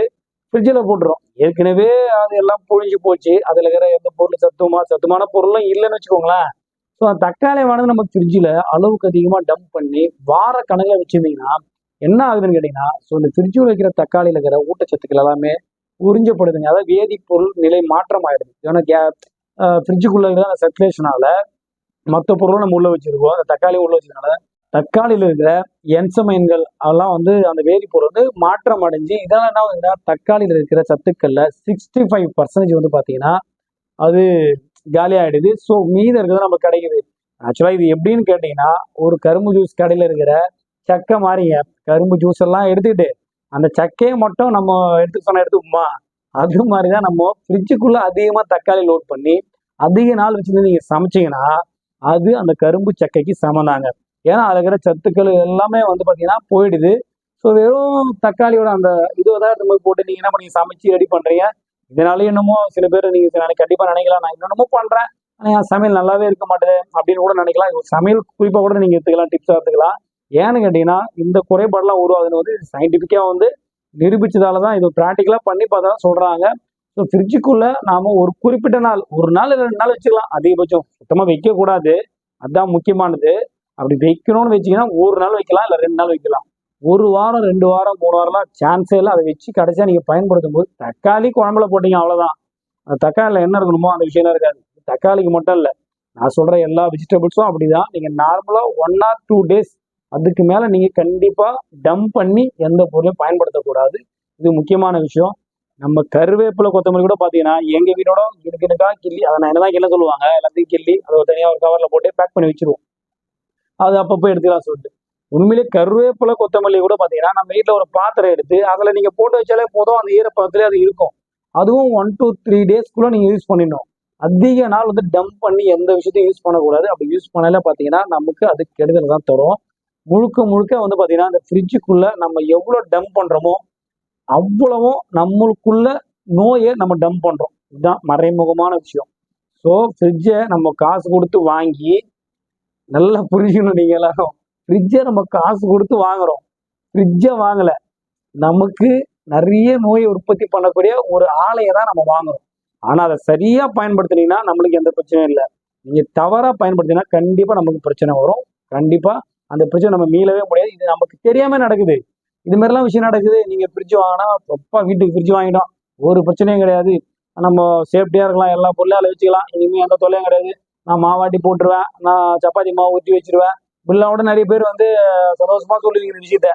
ஃப்ரிட்ஜில் போட்டுறோம். ஏற்கனவே அது எல்லாம் புழிஞ்சு போச்சு. அதில் இருக்கிற எந்த பொருள் சத்துமா சத்துமான பொருளும் இல்லைன்னு வச்சுக்கோங்களேன். ஸோ அந்த தக்காளி வானது நம்ம ஃப்ரிட்ஜில் அளவுக்கு அதிகமாக டம்ப் பண்ணி வார கணக்கில் வச்சிருந்தீங்கன்னா என்ன ஆகுதுன்னு கேட்டிங்கன்னா ஸோ இந்த ஃப்ரிட்ஜில் வைக்கிற தக்காளியில் இருக்கிற ஊட்டச்சத்துக்கள் எல்லாமே உறிஞ்சப்படுதுங்க. அதாவது வேதிப்பொருள் நிலை மாற்றம் ஆகிடுது ஏன்னா கே ஃப்ரிட்ஜுக்குள்ளே இருக்கிற அந்த சர்க்குலேஷனால மற்ற பொருளும் நம்ம உள்ளே வச்சுருக்கோம். அந்த தக்காளி உள்ளே வச்சதுனால தக்காளியில் இருக்கிற என்சமைன்கள் அதெல்லாம் வந்து அந்த வேதிப்பொருள் வந்து மாற்றம் அடைஞ்சு இதெல்லாம் என்ன ஆகுதுன்னா தக்காளியில் இருக்கிற சத்துக்களில் சிக்ஸ்டி ஃபைவ் பர்சன்டேஜ் வந்து பார்த்தீங்கன்னா அது காலியாயிடுது. ஸோ மீதம் இருக்கிறது நமக்கு கிடைக்குது. ஆக்சுவலாக இது எப்படின்னு கேட்டிங்கன்னா ஒரு கரும்பு ஜூஸ் கடையில் இருக்கிற சக்கை மாதிரிங்க. கரும்பு ஜூஸ் எல்லாம் எடுத்துக்கிட்டு அந்த சக்கையை மட்டும் நம்ம எடுத்துக்க சொன்னா எடுத்துக்குமா? அது மாதிரி தான் நம்ம ஃப்ரிட்ஜுக்குள்ளே அதிகமாக தக்காளி லோட் பண்ணி அதிக நாள் வச்சுருந்து நீங்கள் சமைச்சீங்கன்னா அது அந்த கரும்பு சக்கைக்கு சமந்தாங்க ஏன்னா அதில் இருக்கிற சத்துக்கள் எல்லாமே வந்து பார்த்தீங்கன்னா போயிடுது. ஸோ வெறும் தக்காளியோட அந்த இது தான் போட்டு நீங்கள் என்ன பண்ணி சமைச்சு ரெடி பண்ணுறீங்க இதனால என்னமோ சில பேர் நீங்க கண்டிப்பாக நினைக்கலாம். நான் என்னென்னமோ பண்ணுறேன் ஆனால் என் சமையல் நல்லாவே இருக்க மாட்டேது அப்படின்னு கூட நினைக்கலாம். இது சமையல் குறிப்பாக கூட நீங்க எடுத்துக்கலாம் டிப்ஸாக எடுத்துக்கலாம். ஏன்னு கேட்டிங்கன்னா இந்த குறைபாடெல்லாம் உருவாகுதுன்னு வந்து சயின்டிஃபிக்காக வந்து நிரூபிச்சதால தான் இது ப்ராக்டிக்கலாக பண்ணி பார்த்தா சொல்றாங்க. சொல்கிறாங்க ஸோ ஃப்ரிட்ஜுக்குள்ளே நாம் ஒரு குறிப்பிட்ட நாள் ஒரு நாள் இல்லை ரெண்டு நாள் வச்சுக்கலாம். அதிகபட்சம் சுத்தமாக வைக்கக்கூடாது. அதுதான் முக்கியமானது. அப்படி வைக்கணும்னு வச்சிங்கன்னா ஒரு நாள் வைக்கலாம் இல்லை ரெண்டு நாள் வைக்கலாம். ஒரு வாரம் ரெண்டு வாரம் மூணு வாரம்லாம் சான்ஸே இல்லை. அதை வச்சு கடைசியாக நீங்கள் பயன்படுத்தும் போது தக்காளி குழம்புல போட்டீங்க அவ்வளோதான் அந்த தக்காளியில் என்ன இருக்கணுமோ அந்த விஷயம் இருக்காது. தக்காளிக்கு மட்டும் இல்லை நான் சொல்கிற எல்லா வெஜிடபிள்ஸும் அப்படிதான். நீங்கள் நார்மலாக ஒன் ஆர் டூ டேஸ் அதுக்கு மேலே நீங்கள் கண்டிப்பாக டம்ப் பண்ணி எந்த பொருளையும் பயன்படுத்தக்கூடாது. இது முக்கியமான விஷயம். நம்ம கருவேப்பிலை கொத்தமல்லி கூட பார்த்தீங்கன்னா எங்கள் வீட்டோட இருக்குனுக்கா கிள்ளி அதை நான் என்னதான் கிள்ள சொல்லுவாங்க எல்லாத்தையும் கிள்ளி அதை தனியாக ஒரு கவரில் போட்டு பேக் பண்ணி வச்சிருவோம். அது அப்பப்போ எடுத்துக்கலாம் சொல்லிட்டு. உண்மையிலே கருவேப்பிலை கொத்தமல்லி கூட பார்த்தீங்கன்னா நம்ம வீட்டில் ஒரு பாத்திரம் எடுத்து அதில் நீங்கள் போட்டு வச்சாலே போதும். அந்த ஈரப்பதத்துலேயே அது இருக்கும். அதுவும் ஒன் டூ த்ரீ டேஸ்க்குள்ளே நீங்கள் யூஸ் பண்ணிடணும். அதிக நாள் வந்து டம்ப் பண்ணி எந்த விஷயத்தையும் யூஸ் பண்ணக்கூடாது. அப்படி யூஸ் பண்ணல பார்த்தீங்கன்னா நமக்கு அது கெடுதல் தான் தரும். முழுக்க முழுக்க வந்து பார்த்தீங்கன்னா அந்த ஃப்ரிட்ஜுக்குள்ளே நம்ம எவ்வளோ டம்ப் பண்ணுறோமோ அவ்வளவும் நம்மளுக்குள்ள நோயை நம்ம டம்ப் பண்ணுறோம் இதுதான் மறைமுகமான விஷயம். ஸோ ஃப்ரிட்ஜை நம்ம காசு கொடுத்து வாங்கி நல்லா புரிஞ்சுக்கணும் நீங்கள் எல்லாரும். ஃப்ரிட்ஜை நம்ம காசு கொடுத்து வாங்குறோம். ஃப்ரிட்ஜை வாங்கலை. நமக்கு நிறைய நோயை உற்பத்தி பண்ணக்கூடிய ஒரு ஆலையை தான் நம்ம வாங்குறோம். ஆனால் அதை சரியாக பயன்படுத்தினீங்கன்னா நம்மளுக்கு எந்த பிரச்சனையும் இல்லை. நீங்கள் தவறாக பயன்படுத்தினா கண்டிப்பாக நமக்கு பிரச்சனை வரும். கண்டிப்பாக அந்த பிரச்சனை நம்ம மீளவே முடியாது. இது நமக்கு தெரியாமல் நடக்குது. இது மாதிரிலாம் விஷயம் நடக்குது. நீங்கள் ஃப்ரிட்ஜ் வாங்கினா அப்பா வீட்டுக்கு ஃப்ரிட்ஜ் வாங்கிட்டோம். ஒரு பிரச்சனையும் கிடையாது. நம்ம சேஃப்டியாக இருக்கலாம். எல்லா பொருளையும் அதில் வச்சுக்கலாம். இனிமேல் எந்த தொல்லையும் கிடையாது. நான் மாவாட்டி போட்டுருவேன். நான் சப்பாத்தி மாவு ஊற்றி வச்சிருவேன். பில்லாவோட நிறைய பேர் வந்து சந்தோஷமா சொல்லுவீங்க விஷயத்த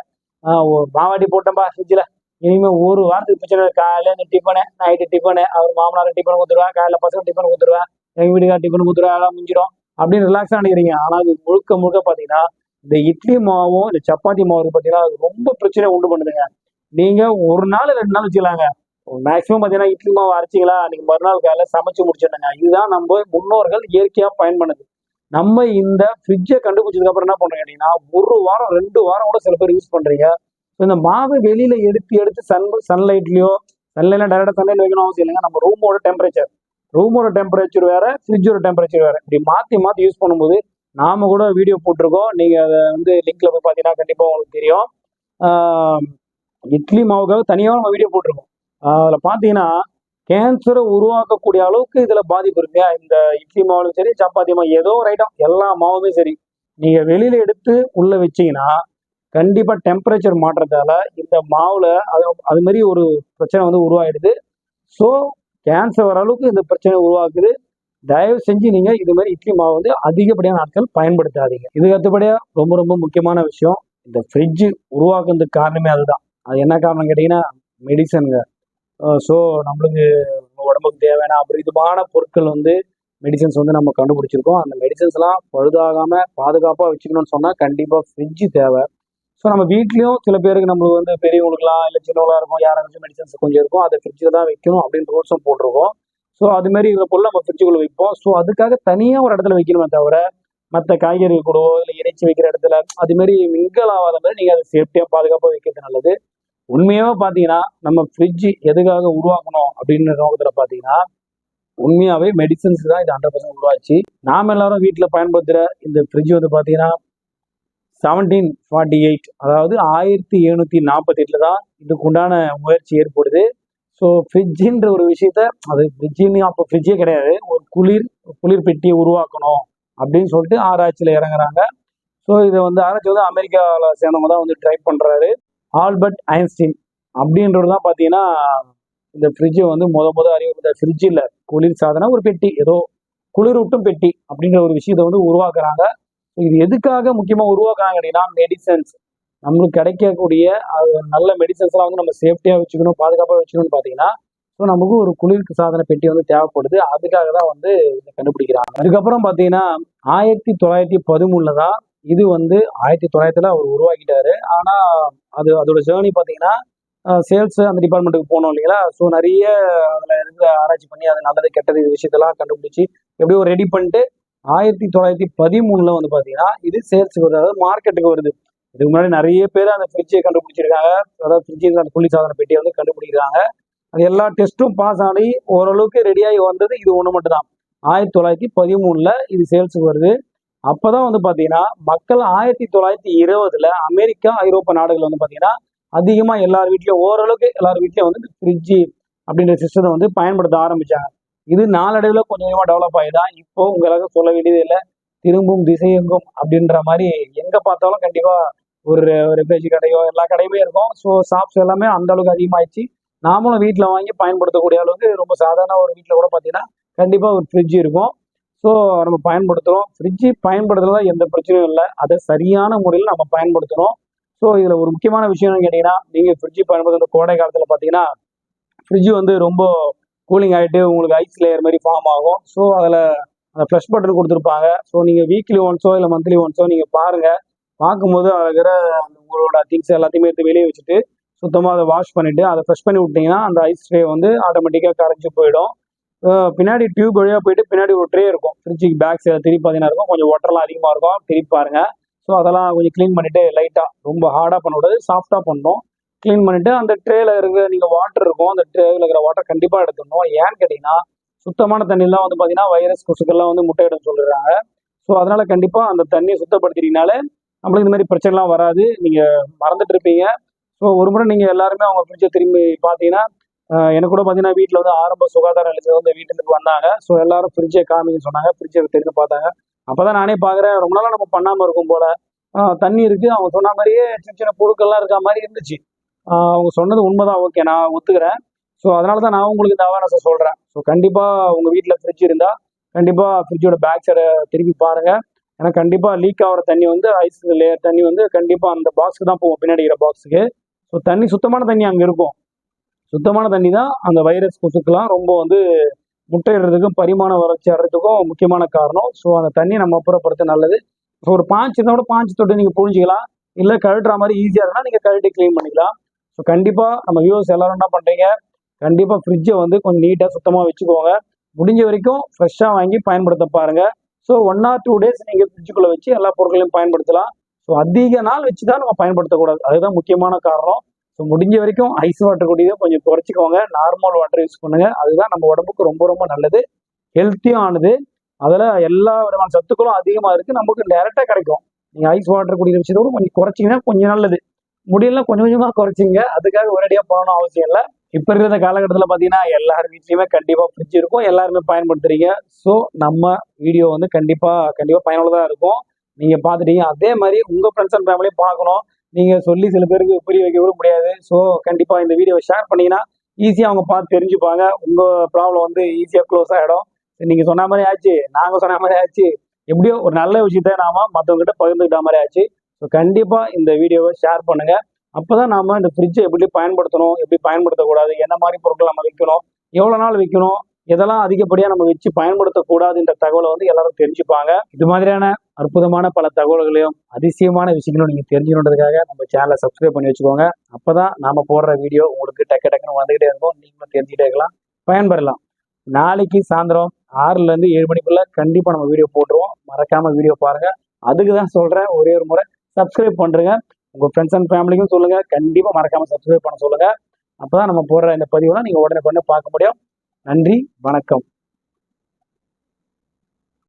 மாவாட்டி போட்டேன்பா ஃப்ரிட்ஜில். இனிமேல் ஒரு வாரத்துக்கு பிரச்சனை காலையில் காலையில இந்த டிஃபனு நைட்டு டிஃபனு அவர் மாமனார் டிஃபன் கொடுத்துருவேன் காலையில் பசங்க டிஃபன் கொடுத்துருவேன் எங்கள் வீட்டுக்கார டிஃபன் கொடுத்துருவேன் எல்லாம் முடிஞ்சிடும் அப்படின்னு ரிலாக்ஸாக நினைக்கிறீங்க. ஆனால் அது முழுக்க முழுக்க பார்த்தீங்கன்னா இந்த இட்லி மாவும் இந்த சப்பாத்தி மாவு பார்த்தீங்கன்னா அது ரொம்ப பிரச்சனை உண்டு பண்ணுதுங்க. நீங்கள் ஒரு நாள் ரெண்டு நாள் வச்சுக்கலாங்க. மேக்ஸிமம் பார்த்தீங்கன்னா இட்லி மாவு அரைச்சிங்களா அன்னைக்கு மறுநாள் காலையில் சமைச்சு முடிச்சிடுங்க இதுதான் நம்ம முன்னோர்கள் இயற்கையாக பயன் பண்ணுது நம்ம இந்த ஃப்ரிட்ஜை கண்டுபிடிச்சதுக்கு அப்புறம் என்ன பண்றோம் கேட்டீங்கன்னா ஒரு வாரம் ரெண்டு வாரம் கூட சில பேர் யூஸ் பண்றீங்க. இந்த மாவை வெளியில எடுத்து எடுத்து சன் சன்லைட்லயோ சன்லைட்ல டைரக்டா சன்லைட் வைக்கணும் அவசியம் இல்லைங்க. நம்ம ரூமோட டெம்பரேச்சர் ரூமோட டெம்பரேச்சர் வேற ஃப்ரிட்ஜோட டெம்பரேச்சர் வேற. இப்படி மாத்தி மாத்தி யூஸ் பண்ணும்போது நாம கூட வீடியோ போட்டிருக்கோம். நீங்க அதை வந்து லிங்க்ல போய் பார்த்தீங்கன்னா கண்டிப்பா உங்களுக்கு தெரியும். இட்லி மாவுக்காக தனியாக நம்ம வீடியோ போட்டிருக்கோம். அதில் பார்த்தீங்கன்னா கேன்சரை உருவாக்கக்கூடிய அளவுக்கு இதுல பாதிப்பு இருக்கு. இந்த இட்லி மாவுலும் சரி சப்பாத்தி மாவு ஏதோ ஒரு ஐட்டம் எல்லா மாவுமே சரி. நீங்க வெளியில எடுத்து உள்ள வச்சீங்கன்னா கண்டிப்பா டெம்பரேச்சர் மாற்றத்தால இந்த மாவுல அது அது மாதிரி ஒரு பிரச்சனை வந்து உருவாயிடுது. ஸோ கேன்சர் வர அளவுக்கு இந்த பிரச்சனை உருவாக்குது. தயவு செஞ்சு நீங்க இது மாதிரி இட்லி மாவு வந்து அதிகப்படியான நாட்கள் பயன்படுத்தாதீங்க. இதுக்கு அடுத்தபடியா ரொம்ப ரொம்ப முக்கியமான விஷயம். இந்த ஃப்ரிட்ஜ் உருவாக்குறதுக்கு காரணமே அதுதான். அது என்ன காரணம் கேட்டீங்கன்னா மெடிசனுங்க ஸோ நம்மளுக்கு உடம்புக்கு தேவையான அபரிதமான பொருட்கள் வந்து மெடிசன்ஸ் வந்து நம்ம கண்டுபிடிச்சிருக்கோம். அந்த மெடிசன்ஸ்லாம் பழுதாகாம பாதுகாப்பாக வச்சுக்கணும்னு சொன்னால் கண்டிப்பாக ஃப்ரிட்ஜ் தேவை. ஸோ நம்ம வீட்லேயும் சில பேருக்கு நம்மளுக்கு வந்து பெரியவங்களுக்குலாம் இல்லை சின்னவங்களா இருக்கும் யாராச்சும் மெடிசன்ஸ் கொஞ்சம் இருக்கும் அதை ஃப்ரிட்ஜில் தான் வைக்கணும் அப்படின்னு ரூல்ஸும் போட்டிருக்கோம். ஸோ அது மாதிரி இருக்கிற பொருள் நம்ம ஃப்ரிட்ஜுக்குள்ள வைப்போம். ஸோ அதுக்காக தனியாக ஒரு இடத்துல வைக்கணுமே தவிர மற்ற காய்கறி கூடவோ இல்லை இறைச்சி வைக்கிற இடத்துல அதுமாரி மிங்கல் ஆகாத மாதிரி நீங்கள் அதை சேஃப்டியாக பாதுகாப்பாக வைக்கிறது நல்லது. உண்மையாகவே பார்த்தீங்கன்னா நம்ம ஃப்ரிட்ஜ் எதுக்காக உருவாக்கணும் அப்படின்ற நோக்கத்தில் பார்த்தீங்கன்னா உண்மையாகவே மெடிசன்ஸ் தான் இது ஹண்ட்ரட் பர்சன்ட் உருவாச்சு. நாம் எல்லாரும் வீட்டில் பயன்படுத்துகிற இந்த ஃப்ரிட்ஜ் வந்து பார்த்தீங்கன்னா செவன்டீன் ஃபார்ட்டி எயிட் அதாவது ஆயிரத்தி எழுநூற்றி நாற்பத்தி எட்டில் தான் இதுக்கு உண்டான முயற்சி ஏற்படுது. ஸோ ஃப்ரிட்ஜின்ற ஒரு விஷயத்த அது ஃப்ரிட்ஜின்னு அப்போ ஃப்ரிட்ஜே கிடையாது. ஒரு குளிர் குளிர் பெட்டியை உருவாக்கணும் அப்படின்னு சொல்லிட்டு ஆராய்ச்சியில் இறங்குறாங்க. ஸோ இதை வந்து ஆராய்ச்சி வந்து அமெரிக்காவில் சேர்ந்தவங்க தான் வந்து ட்ரை பண்ணுறாரு ஆல்பர்ட் ஐன்ஸ்டீன் அப்படின்றது தான் பார்த்தீங்கன்னா இந்த ஃப்ரிட்ஜை வந்து முத முத அறிவு ஃப்ரிட்ஜ் இல்லை குளிர் சாதனம் ஒரு பெட்டி ஏதோ குளிரூட்டும் பெட்டி அப்படின்ற ஒரு விஷயத்தை வந்து உருவாக்குறாங்க. இது எதுக்காக முக்கியமாக உருவாக்குறாங்க அப்படின்னா மெடிசன்ஸ் நம்மளுக்கு கிடைக்கக்கூடிய அது நல்ல மெடிசன்ஸ்லாம் வந்து நம்ம சேஃப்டியாக வச்சுக்கணும் பாதுகாப்பாக வச்சுக்கணும்னு பார்த்தீங்கன்னா ஸோ நமக்கு ஒரு குளிர்க்கு சாதன பெட்டி வந்து தேவைப்படுது. அதுக்காக தான் வந்து இதை கண்டுபிடிக்கிறாங்க. அதுக்கப்புறம் பார்த்தீங்கன்னா ஆயிரத்தி தொள்ளாயிரத்தி பதிமூணில் தான் இது வந்து ஆயிரத்தி தொள்ளாயிரத்துல அவர் உருவாக்கிட்டாரு. ஆனால் அது அதோட ஜேர்னி பார்த்தீங்கன்னா சேல்ஸ் அந்த டிபார்ட்மெண்ட்டுக்கு போனோம் இல்லைங்களா? ஸோ நிறைய அதில் இருந்து ஆராய்ச்சி பண்ணி அது நல்லது கெட்டது இது விஷயத்தெல்லாம் கண்டுபிடிச்சி எப்படியோ ரெடி பண்ணிட்டு ஆயிரத்தி தொள்ளாயிரத்தி பதிமூணுல வந்து பார்த்தீங்கன்னா இது சேல்ஸுக்கு வருது. அதாவது மார்க்கெட்டுக்கு வருது. இதுக்கு முன்னாடி நிறைய பேர் அந்த ஃப்ரிட்ஜை கண்டுபிடிச்சிருக்காங்க. அதாவது ஃப்ரிட்ஜு அந்த புள்ளி சாதன பெட்டியை வந்து கண்டுபிடிக்கிறாங்க. அது எல்லா டெஸ்ட்டும் பாஸ் ஆகி ஓரளவுக்கு ரெடியாகி வந்தது இது ஒன்று மட்டும்தான். ஆயிரத்தி தொள்ளாயிரத்தி பதிமூணில் இது சேல்ஸுக்கு வருது. அப்பதான் வந்து பாத்தீங்கன்னா மக்கள் ஆயிரத்தி தொள்ளாயிரத்தி இருபதுல அமெரிக்கா ஐரோப்பா நாடுகள் வந்து பாத்தீங்கன்னா அதிகமா எல்லார் வீட்லயும் ஓரளவுக்கு எல்லார் வீட்லயும் வந்து ஃப்ரிட்ஜு அப்படின்ற சிஸ்டத்தை வந்து பயன்படுத்த ஆரம்பிச்சாங்க. இது நாளடைவில் கொஞ்சம் கொஞ்சமா டெவலப் ஆகி தான் இப்போ உங்களுக்கு சொல்ல வேண்டியது இல்லை. திரும்பும் திசையெங்கும் அப்படின்ற மாதிரி எங்க பார்த்தாலும் கண்டிப்பா ஒரு ரெஃப்ரிஜ் கடையோ எல்லா கடையுமே இருக்கும். ஸோ ஷாப்ஸ் எல்லாமே அந்த அளவுக்கு அதிகமாயிடுச்சு. நாமளும் வீட்டில் வாங்கி பயன்படுத்தக்கூடிய அளவுக்கு ரொம்ப சாதாரண ஒரு வீட்டில் கூட பார்த்தீங்கன்னா கண்டிப்பாக ஒரு ஃப்ரிட்ஜ் இருக்கும். ஸோ நம்ம பயன்படுத்துகிறோம் ஃப்ரிட்ஜு பயன்படுத்துறதா எந்த பிரச்சனையும் இல்லை. அதை சரியான முறையில் நம்ம பயன்படுத்துகிறோம் ஸோ இதில் ஒரு முக்கியமான விஷயம் கேட்டிங்கன்னா நீங்கள் ஃப்ரிட்ஜு பயன்படுத்துகிற கோடை காலத்தில் பார்த்தீங்கன்னா ஃப்ரிட்ஜு வந்து ரொம்ப கூலிங் ஆகிட்டு உங்களுக்கு ஐஸ் லேயர் மாதிரி ஃபார்ம் ஆகும். ஸோ அதில் அந்த ஃப்ளஷ் பட்டன் கொடுத்துருப்பாங்க. ஸோ நீங்கள் வீக்லி ஒன்ஸோ இல்லை மந்த்லி ஒன்ஸோ நீங்கள் பாருங்கள் பார்க்கும்போது அதில் இருக்கிற அந்த உங்களோட திங்ஸ் எல்லாத்தையுமே எடுத்து வெளியே வச்சுட்டு சுத்தமாக அதை வாஷ் பண்ணிவிட்டு அதை ஃப்ரெஷ் பண்ணி விட்டிங்கன்னா அந்த ஐஸ் ட்ரே வந்து ஆட்டோமேட்டிக்காக கரைஞ்சி போயிடும். பின்னாடி டியூப் வழியாக போயிட்டு பின்னாடி ஒரு ட்ரே இருக்கும். ஃப்ரிட்ஜுக்கு பேக் சைடில் திருப்பி பார்த்தீங்கன்னா இருக்கும். கொஞ்சம் ஒட்டர்லாம் அதிகமாக இருக்கும். திருப்பி பாருங்க. ஸோ அதெல்லாம் கொஞ்சம் க்ளீன் பண்ணிட்டு லைட்டாக ரொம்ப ஹார்டாக பண்ணக்கூடாது. சாஃப்டாக பண்ணணும். க்ளீன் பண்ணிட்டு அந்த ட்ரேல இருக்கிற நீங்கள் வாட்டர் இருக்கும். அந்த ட்ரேல இருக்கிற வாட்டர் கண்டிப்பாக எடுத்துடணும். ஏன்னு கேட்டிங்கன்னா சுத்தமான தண்ணிலாம் வந்து பார்த்தீங்கன்னா வைரஸ் கொசுக்கள்லாம் வந்து முட்டையிடும் சொல்லிடுறாங்க ஸோ அதனால கண்டிப்பாக அந்த தண்ணியை சுத்தப்படுத்திட்டீங்கனாலே நம்மளுக்கு இந்த மாதிரி பிரச்சனைலாம் வராது. நீங்கள் மறந்துட்டு இருப்பீங்க. ஸோ ஒரு முறை நீங்கள் எல்லாருமே அவங்க ஃப்ரிட்ஜை திரும்பி பார்த்தீங்கன்னா எனக்கு கூட பார்த்தீங்கன்னா வீட்டில் வந்து ஆரம்ப சுகாதார நிலையத்தில் வந்து வீட்டுக்கு வந்தாங்க. ஸோ எல்லாரும் ஃப்ரிட்ஜை காமிங்கன்னு சொன்னாங்க. ஃப்ரிட்ஜை தெரிஞ்சு பார்த்தாங்க. அப்போ தான் நானே பார்க்குறேன் ரொம்ப நாளாக நம்ம பண்ணாமல் இருக்கும் போல. தண்ணி இருக்குது அவங்க சொன்ன மாதிரியே சின்ன சின்ன புழுக்கள்லாம் இருக்க மாதிரி இருந்துச்சு. அவங்க சொன்னது உண்மைதான். ஓகே நான் ஒத்துக்கிறேன். ஸோ அதனால தான் நான் உங்களுக்கு இந்த அவேர்னஸை சொல்கிறேன் ஸோ கண்டிப்பாக உங்கள் வீட்டில் ஃப்ரிட்ஜ் இருந்தால் கண்டிப்பாக ஃப்ரிட்ஜோட பேக் சைடை திருப்பி பாருங்கள் ஏன்னா கண்டிப்பாக லீக் ஆகிற தண்ணி வந்து ஐஸ் லேயர் தண்ணி வந்து கண்டிப்பாக அந்த பாக்ஸுக்கு தான் போகும் பின்னாடிக்கிற பாக்ஸுக்கு ஸோ தண்ணி சுத்தமான தண்ணி அங்கே இருக்கும். சுத்தமான தண்ணி தான் அந்த வைரஸ் கொசுக்கெல்லாம் ரொம்ப வந்து முட்டையிடுறதுக்கும் பரிமாண வளர்ச்சி அடைறதுக்கும் முக்கியமான காரணம். ஸோ அந்த தண்ணியை நம்ம அப்புறப்படுத்த நல்லது. ஸோ ஒரு பாஞ்சு கூட பாஞ்சு தொட்டு நீங்கள் புழிஞ்சிக்கலாம். இல்லை கழட்டுற மாதிரி ஈஸியாக இருந்தால் நீங்கள் கழட்டி க்ளீன் பண்ணிக்கலாம். ஸோ கண்டிப்பாக நம்ம வியூவர்ஸ் எல்லாரும் என்ன பண்ணுறீங்க கண்டிப்பாக ஃப்ரிட்ஜை வந்து கொஞ்சம் நீட்டாக சுத்தமாக வச்சுக்கோங்க. முடிஞ்ச வரைக்கும் ஃப்ரெஷ்ஷாக வாங்கி பயன்படுத்த பாருங்க. So one or two days நீங்கள் ஃப்ரிட்ஜுக்குள்ளே வச்சு எல்லா பொருட்களையும் பயன்படுத்தலாம். ஸோ அதிக நாள் வச்சு தான் நம்ம பயன்படுத்தக்கூடாது. அதுதான் முக்கியமான காரணம். ஸோ முடிஞ்ச வரைக்கும் ஐஸ் வாட்டர் குடியதை கொஞ்சம் குறைச்சிக்கோங்க. நார்மல் வாட்டர் யூஸ் பண்ணுங்க. அதுதான் நம்ம உடம்புக்கு ரொம்ப ரொம்ப நல்லது. ஹெல்த்தியும் ஆனது. அதில் எல்லா விதமான சத்துக்களும் அதிகமாக இருக்குது நமக்கு டேரெக்டாக கிடைக்கும். நீங்கள் ஐஸ் வாட்டர் குடிக்கிற விஷயத்தோட கொஞ்சம் குறைச்சிங்கன்னா கொஞ்சம் நல்லது. முடியல கொஞ்சம் கொஞ்சமாக குறைச்சிங்க. அதுக்காக ஒரேடியாக போகணும் அவசியம் இல்லை. இப்போ இருக்கிற காலகட்டத்தில் பார்த்தீங்கன்னா எல்லார் வீட்லேயுமே கண்டிப்பாக ஃப்ரிட்ஜ் இருக்கும். எல்லாருமே பயன்படுத்துறீங்க. ஸோ நம்ம வீடியோ வந்து கண்டிப்பாக கண்டிப்பாக பயனுள்ளதாக இருக்கும். நீங்கள் பார்த்துட்டீங்க அதே மாதிரி உங்கள் ஃப்ரெண்ட்ஸ் அண்ட் ஃபேமிலியும் பார்க்கணும். நீங்கள் சொல்லி சில பேருக்கு புரிய வைக்க கூட முடியாது. ஸோ கண்டிப்பாக இந்த வீடியோவை ஷேர் பண்ணீங்கன்னா ஈஸியாக அவங்க பார்த்து தெரிஞ்சுப்பாங்க. உங்கள் ப்ராப்ளம் வந்து ஈஸியாக க்ளோஸ் ஆகிடும் நீங்கள் சொன்ன மாதிரி ஆச்சு நாங்கள் சொன்ன மாதிரி ஆச்சு எப்படியோ ஒரு நல்ல விஷயத்த நாம மற்றவங்ககிட்ட பகிர்ந்துக்கிட்ட மாதிரி ஆச்சு. ஸோ கண்டிப்பாக இந்த வீடியோவை ஷேர் பண்ணுங்க. அப்பதான் நாம இந்த ஃப்ரிட்ஜை எப்படி பயன்படுத்தணும் எப்படி பயன்படுத்தக்கூடாது என்ன மாதிரி பொருட்கள் நம்ம வைக்கணும் எவ்வளோ நாள் வைக்கணும் எதெல்லாம் அதிகப்படியாக நம்ம வச்சு பயன்படுத்தக்கூடாதுன்ற தகவலை வந்து எல்லாரும் தெரிஞ்சுப்பாங்க. இது மாதிரியான அற்புதமான பல தகவல்களையும் அதிசயமான விஷயங்களும் நீங்கள் தெரிஞ்சுக்கணுன்றதுக்காக நம்ம சேனலை சப்ஸ்கிரைப் பண்ணி வச்சுக்கோங்க. அப்பதான் நாம போடுற வீடியோ உங்களுக்கு டக்கு டக்குன்னு வந்துகிட்டே இருக்கும். நீங்களும் தெரிஞ்சுக்கிட்டே இருக்கலாம். பயன்பெறலாம். நாளைக்கு சாயந்தரம் ஆறுல இருந்து ஏழு மணிக்குள்ள கண்டிப்பா நம்ம வீடியோ போட்டுருவோம். மறக்காம வீடியோ பாருங்க. அதுக்கு தான் சொல்றேன். ஒரே ஒரு முறை சப்ஸ்கிரைப் பண்றேங்க. உங்க ஃப்ரெண்ட்ஸ் அண்ட் ஃபேமிலிக்கும் சொல்லுங்க. கண்டிப்பா மறக்காம சப்ஸ்கிரைப் பண்ண சொல்லுங்க. அப்பதான் நம்ம போடுற இந்த பதிவுலாம் நீங்க உடனே கொண்டு பார்க்க முடியும். நன்றி. வணக்கம்.